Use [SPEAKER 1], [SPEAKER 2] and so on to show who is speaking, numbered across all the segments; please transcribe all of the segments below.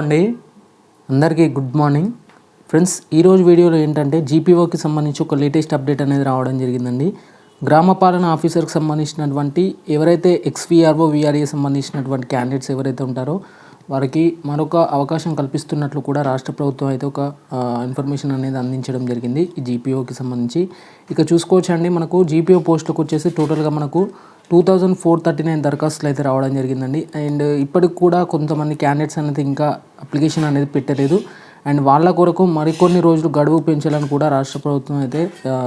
[SPEAKER 1] అండి అందరికీ good morning. Friends ఈరోజు వీడియోలో ఏంటంటే జీపీఓకి సంబంధించి ఒక లేటెస్ట్ అప్డేట్ అనేది రావడం జరిగిందండి. గ్రామ పాలన ఆఫీసర్కి సంబంధించినటువంటి ఎవరైతే ఎక్స్విఆర్ఓ విఆర్ఏ సంబంధించినటువంటి క్యాండిడేట్స్ ఎవరైతే ఉంటారో వారికి మరొక అవకాశం కల్పిస్తున్నట్లు కూడా రాష్ట్ర ప్రభుత్వం అయితే ఒక ఇన్ఫర్మేషన్ అనేది అందించడం జరిగింది ఈ జీపీఓకి సంబంధించి. ఇక చూసుకోవచ్చండి మనకు జీపీఓ పోస్టులకు వచ్చేసి టోటల్గా మనకు two thousand four thirty nine దరఖాస్తులు అయితే రావడం జరిగిందండి. అండ్ ఇప్పటికి కూడా కొంతమంది క్యాండిడేట్స్ అనేది ఇంకా అప్లికేషన్ అనేది పెట్టలేదు. అండ్ వాళ్ళ కొరకు మరికొన్ని రోజులు గడువు పెంచాలని కూడా రాష్ట్ర ప్రభుత్వం అయితే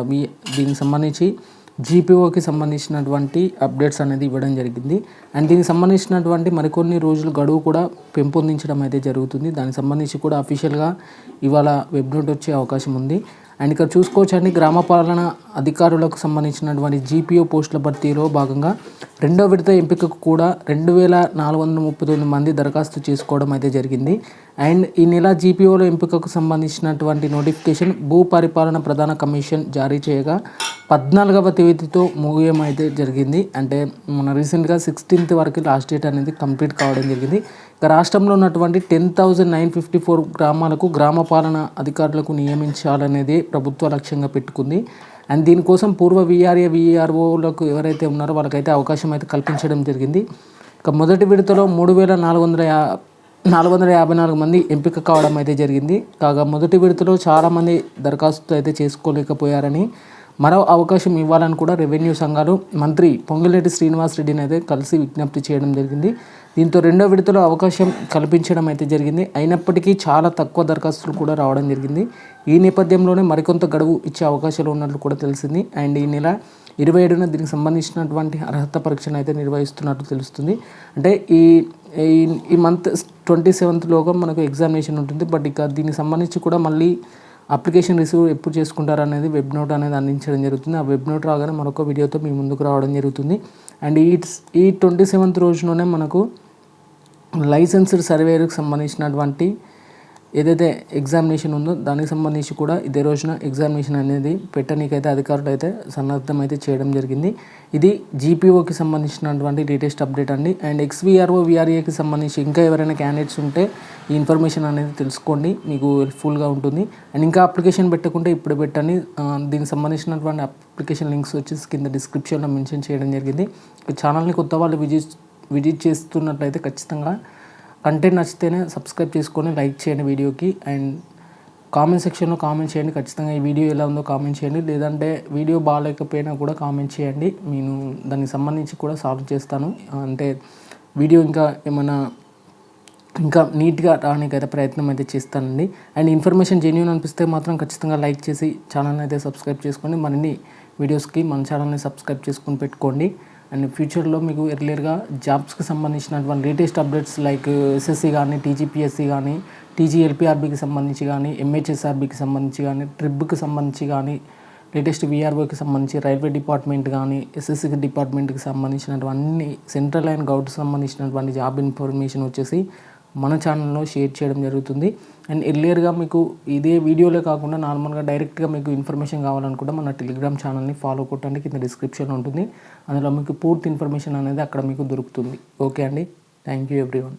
[SPEAKER 1] మీ దీనికి సంబంధించి జీపీఓకి సంబంధించినటువంటి అప్డేట్స్ అనేది ఇవ్వడం జరిగింది. అండ్ దీనికి సంబంధించినటువంటి మరికొన్ని రోజులు గడువు కూడా పెంపొందించడం అయితే జరుగుతుంది. దానికి సంబంధించి కూడా అఫీషియల్గా ఇవాళ వెబ్నోట్ వచ్చే అవకాశం ఉంది. అండ్ ఇక్కడ చూసుకోవచ్చండి గ్రామ పాలన అధికారులకు సంబంధించినటువంటి జీపీఓ పోస్టుల భర్తీలో భాగంగా రెండో విడత ఎంపికకు కూడా రెండు వేల నాలుగు వందల ముప్పై తొమ్మిది మంది దరఖాస్తు చేసుకోవడం అయితే జరిగింది. అండ్ ఈ నెల జీపీఓల ఎంపికకు సంబంధించినటువంటి నోటిఫికేషన్ భూ పరిపాలన ప్రధాన కమిషన్ జారీ చేయగా పద్నాలుగవ తేదీతో ముగియం అయితే జరిగింది. అంటే మన రీసెంట్గా సిక్స్టీన్త్ వరకు లాస్ట్ డేట్ అనేది కంప్లీట్ కావడం జరిగింది. ఇక రాష్ట్రంలో ఉన్నటువంటి ten thousand nine fifty four గ్రామాలకు గ్రామ పాలన అధికారులకు నియమించాలనేది ప్రభుత్వ లక్ష్యంగా పెట్టుకుంది. అండ్ దీనికోసం పూర్వ విఆర్ఏ విఆర్ఓలకు ఎవరైతే ఉన్నారో వాళ్ళకైతే అవకాశం అయితే కల్పించడం జరిగింది. ఇక మొదటి విడతలో మూడు వేల నాలుగు వందల యా నాలుగు వందల యాభై నాలుగు మంది ఎంపిక కావడం అయితే జరిగింది. కాగా మొదటి విడతలో చాలామంది దరఖాస్తు అయితే చేసుకోలేకపోయారని మరో అవకాశం ఇవ్వాలని కూడా రెవెన్యూ సంఘాలు మంత్రి పొంగిరెడ్డి శ్రీనివాసరెడ్డిని అయితే కలిసి విజ్ఞప్తి చేయడం జరిగింది. దీంతో రెండో విడతలో అవకాశం కల్పించడం అయితే జరిగింది. అయినప్పటికీ చాలా తక్కువ దరఖాస్తులు కూడా రావడం జరిగింది. ఈ నేపథ్యంలోనే మరికొంత గడువు ఇచ్చే అవకాశాలు ఉన్నట్లు కూడా తెలిసింది. అండ్ ఈ నెల ఇరవై ఏడున దీనికి సంబంధించినటువంటి అర్హత పరీక్షను అయితే నిర్వహిస్తున్నట్టు తెలుస్తుంది. అంటే ఈ ఈ మంత్ ట్వంటీ సెవెంత్లోగా మనకు ఎగ్జామినేషన్ ఉంటుంది. బట్ ఇక దీనికి సంబంధించి కూడా మళ్ళీ అప్లికేషన్ రిసీవ్ ఎప్పుడు చేసుకుంటారు అనేది వెబ్ నోట్ అనేది అందించడం జరుగుతుంది. ఆ వెబ్ నోట్ రాగానే మరొక వీడియోతో మీ ముందుకు రావడం జరుగుతుంది. అండ్ ఈ ఈ ట్వంటీ సెవెంత్ రోజులోనే మనకు లైసెన్స్డ్ సర్వేయర్కి సంబంధించినటువంటి ఏదైతే ఎగ్జామినేషన్ ఉందో దానికి సంబంధించి కూడా ఇదే రోజున ఎగ్జామినేషన్ అనేది పెట్టనీకైతే అధికారులు అయితే సన్నద్ధం అయితే చేయడం జరిగింది. ఇది జీపీఓకి సంబంధించినటువంటి లేటెస్ట్ అప్డేట్ అండి. అండ్ ఎక్స్వీఆర్ఓ విఆర్ఏకి సంబంధించి ఇంకా ఎవరైనా క్యాండిడేట్స్ ఉంటే ఈ ఇన్ఫర్మేషన్ అనేది తెలుసుకోండి. మీకు హెల్ప్ఫుల్గా ఉంటుంది. అండ్ ఇంకా అప్లికేషన్ పెట్టకుంటే ఇప్పుడు పెట్టండి. దీనికి సంబంధించినటువంటి అప్లికేషన్ లింక్స్ వచ్చేసి కింద డిస్క్రిప్షన్లో మెన్షన్ చేయడం జరిగింది. ఛానల్ని కొత్త వాళ్ళు విజిట్ విజిట్ చేస్తున్నట్లయితే ఖచ్చితంగా కంటెంట్ నచ్చితేనే సబ్స్క్రైబ్ చేసుకొని లైక్ చేయండి వీడియోకి. అండ్ కామెంట్ సెక్షన్లో కామెంట్ చేయండి. ఖచ్చితంగా ఈ వీడియో ఎలా ఉందో కామెంట్ చేయండి. లేదంటే వీడియో బాగాలేకపోయినా కూడా కామెంట్ చేయండి. నేను దానికి సంబంధించి కూడా సాల్వ్ చేస్తాను. అంటే వీడియో ఇంకా ఏమైనా ఇంకా నీట్గా రావడానికి ప్రయత్నం అయితే చేస్తానండి. అండ్ ఇన్ఫర్మేషన్ జెన్యున్ అనిపిస్తే మాత్రం ఖచ్చితంగా లైక్ చేసి ఛానల్ని అయితే సబ్స్క్రైబ్ చేసుకోండి. మరిన్ని వీడియోస్కి మన ఛానల్ని సబ్స్క్రైబ్ చేసుకొని పెట్టుకోండి. అండ్ ఫ్యూచర్లో మీకు ఎర్లియర్గా జాబ్స్కి సంబంధించినటువంటి లేటెస్ట్ అప్డేట్స్ లైక్ ఎస్ఎస్సి కానీ టీజీపీఎస్సి కానీ టీజీఎల్పిఆర్బికి సంబంధించి కానీ ఎంహెచ్ఎస్ఆర్బికి సంబంధించి కానీ ట్రిప్కి సంబంధించి కానీ లేటెస్ట్ విఆర్ఓకి సంబంధించి రైల్వే డిపార్ట్మెంట్ కానీ ఎస్ఎస్సి డిపార్ట్మెంట్కి సంబంధించినటువంటి సెంట్రల్ అండ్ గౌట్ సంబంధించినటువంటి జాబ్ ఇన్ఫర్మేషన్ వచ్చేసి మన ఛానల్లో షేర్ చేయడం జరుగుతుంది. అండ్ ఎర్లియర్గా మీకు ఇదే వీడియోలే కాకుండా నార్మల్గా డైరెక్ట్గా మీకు ఇన్ఫర్మేషన్ కావాలనుకుంటే మన టెలిగ్రామ్ ఛానల్ని ఫాలో కొట్టండి. కింద డిస్క్రిప్షన్ ఉంటుంది. అందులో మీకు పూర్తి ఇన్ఫర్మేషన్ అనేది అక్కడ మీకు దొరుకుతుంది. ఓకే అండి? Thank you everyone